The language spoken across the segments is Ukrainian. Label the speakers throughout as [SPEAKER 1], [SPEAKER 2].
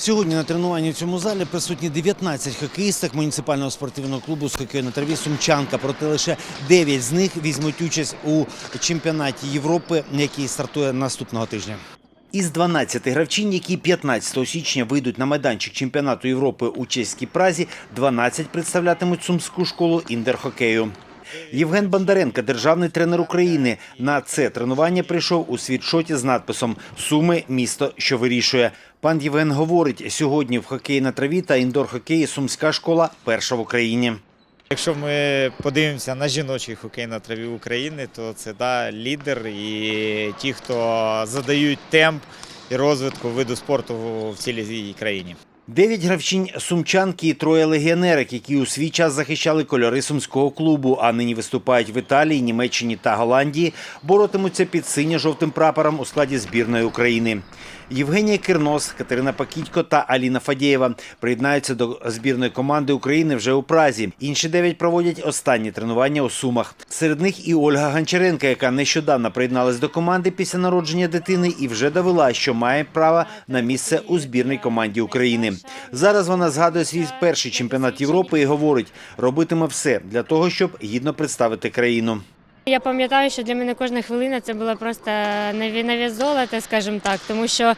[SPEAKER 1] Сьогодні на тренуванні в цьому залі присутні 19 хокеїсток муніципального спортивного клубу з хокею на траві Сумчанка. Проте лише 9 з них візьмуть участь у чемпіонаті Європи, який стартує наступного тижня. Із 12 гравчинь, які 15 січня вийдуть на майданчик чемпіонату Європи у чеській Празі, 12 представлятимуть сумську школу індерхокею. Євген Бондаренко, державний тренер України, на це тренування прийшов у світшоті з надписом Суми місто, що вирішує. Пан Євген говорить, сьогодні в хокеї на траві та індор-хокеї сумська школа перша в Україні.
[SPEAKER 2] Якщо ми подивимося на жіночий хокей на траві України, то це да, лідер і ті, хто задають темп і розвитку виду спорту в цілій країні.
[SPEAKER 1] Дев'ять гравчинь сумчанки і троє легіонерок, які у свій час захищали кольори сумського клубу, а нині виступають в Італії, Німеччині та Голландії, боротимуться під синьо-жовтим прапором у складі збірної України. Євгенія Кирнос, Катерина Пакітько та Аліна Фадєєва приєднаються до збірної команди України вже у Празі. Інші дев'ять проводять останні тренування у Сумах. Серед них і Ольга Гончаренка, яка нещодавно приєдналась до команди після народження дитини і вже довела, що має право на місце у збірній команді України. Зараз вона згадує свій перший чемпіонат Європи і говорить, робитиме все для того, щоб гідно представити країну.
[SPEAKER 3] Я пам'ятаю, що для мене кожна хвилина це була просто наві- на золота, скажімо так, тому що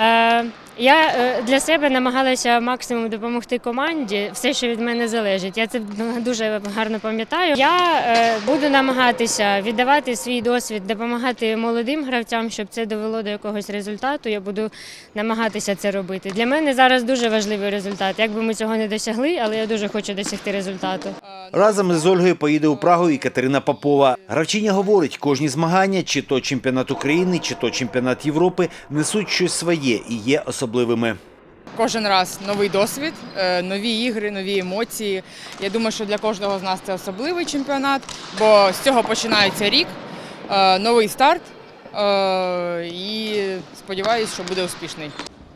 [SPEAKER 3] е, я е, для себе намагалася максимум допомогти команді, все, що від мене залежить. Я це дуже гарно пам'ятаю. Я е, буду намагатися віддавати свій досвід, допомагати молодим гравцям, щоб це довело до якогось результату. Я буду намагатися це робити. Для мене зараз дуже важливий результат. Якби ми цього не досягли, але я дуже хочу досягти результату.
[SPEAKER 1] Разом з Ольгою поїде у Прагу і Катерина Попова. Гравчиня говорить, кожні змагання, чи то чемпіонат України, чи то чемпіонат Європи, несуть щось своє і є особливими.
[SPEAKER 4] Кожен раз новий досвід, е, нові ігри, нові емоції. Я думаю, що для кожного з нас це особливий чемпіонат, бо з цього починається рік, е, новий старт. е, І сподіваюся, що буде успішний.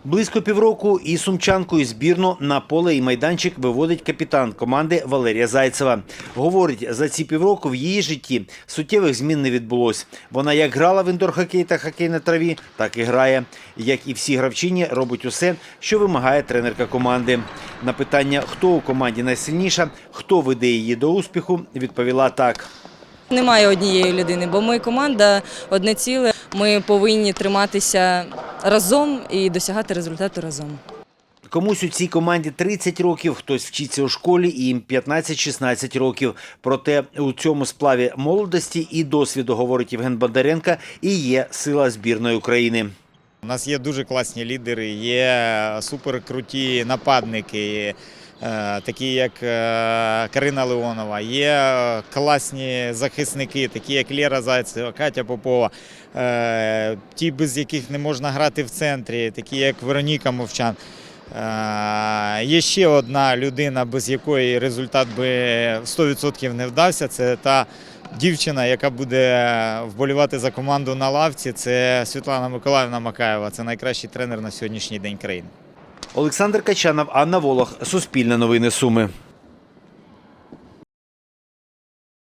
[SPEAKER 1] Близько півроку і сумчанку, і збірну на поле і майданчик виводить капітан команди Валерія Зайцева. Говорить, за ці півроку в її житті суттєвих змін не відбулось. Вона як грала в індор-хокей та хокей на траві, так і грає. Як і всі гравчині, робить усе, що вимагає тренерка команди. На питання, хто у команді найсильніша, хто веде її до успіху, відповіла так.
[SPEAKER 5] Немає однієї людини, бо ми команда одне ціле. Ми повинні триматися разом і досягати результату разом.
[SPEAKER 1] Комусь у цій команді 30 років, хтось вчиться у школі, і їм 15-16 років. Проте у цьому сплаві молодості і досвіду, говорить Євген Бондаренко, і є сила збірної України.
[SPEAKER 2] У нас є дуже класні лідери, є суперкруті нападники, такі як е, Карина Леонова, є класні захисники, такі як Лера Зайцева, Катя Попова, е, ті, без яких не можна грати в центрі, такі як Вероніка Мовчан. Е, Є ще одна людина, без якої результат би 100% не вдався. Це та дівчина, яка буде вболівати за команду на лавці. Це Світлана Миколаївна Макаєва. Це найкращий тренер на сьогоднішній день країни.
[SPEAKER 1] Олександр Качанов, Анна Волох, Суспільне новини Суми.